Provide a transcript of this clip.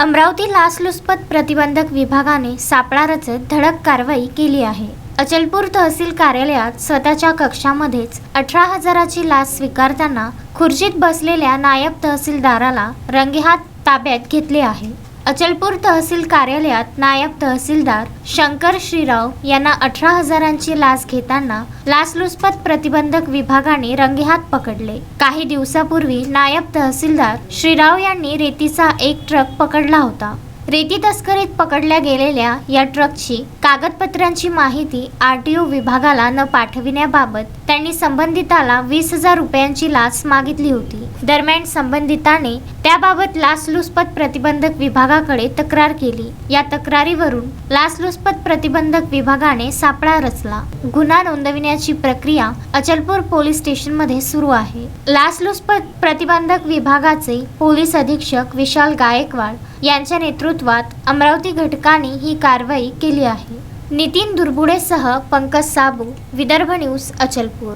अमरावती लाचलुचपत प्रतिबंधक विभागाने सापळा रचत धडक कारवाई केली आहे. अचलपूर तहसील कार्यालयात स्वतःच्या कक्षामध्येच अठरा हजाराची लाच स्वीकारताना खुर्चीत बसलेल्या नायब तहसीलदाराला रंगेहात ताब्यात घेतले आहे. अचलपूर तहसील कार्यालयात नायब तहसीलदार शंकर श्रीराव यांना अठरा हजारांची लाच घेताना लाचलुचपत प्रतिबंधक विभागाने रंगेहात पकडले. काही दिवसापूर्वी नायब तहसीलदार श्रीराव यांनी रेतीचा एक ट्रक पकडला होता. रेती तस्करीत पकडल्या गेलेल्या या ट्रकची कागदपत्रांची माहिती आर टी ओ विभागाला न पाठविण्याबाबत त्यांनी संबंधिताला वीस हजार रुपयांची लाच मागितली होती. दरम्यान संबंधिताने त्याबाबत लाचलुचपत प्रतिबंधक विभागाकडे तक्रार केली. या तक्रारीवरून लाचलुचपत प्रतिबंधक विभागाने सापळा रचला. गुन्हा नोंदविण्याची प्रक्रिया अचलपूर पोलीस स्टेशनमध्ये सुरू आहे. लाचलुचपत प्रतिबंधक विभागाचे पोलीस अधीक्षक विशाल गायकवाड यांच्या नेतृत्वात अमरावती घटकाने ही कारवाई केली आहे. नितीन दुर्बुडेसह पंकज साबू विदर्भ न्यूज अचलपूर.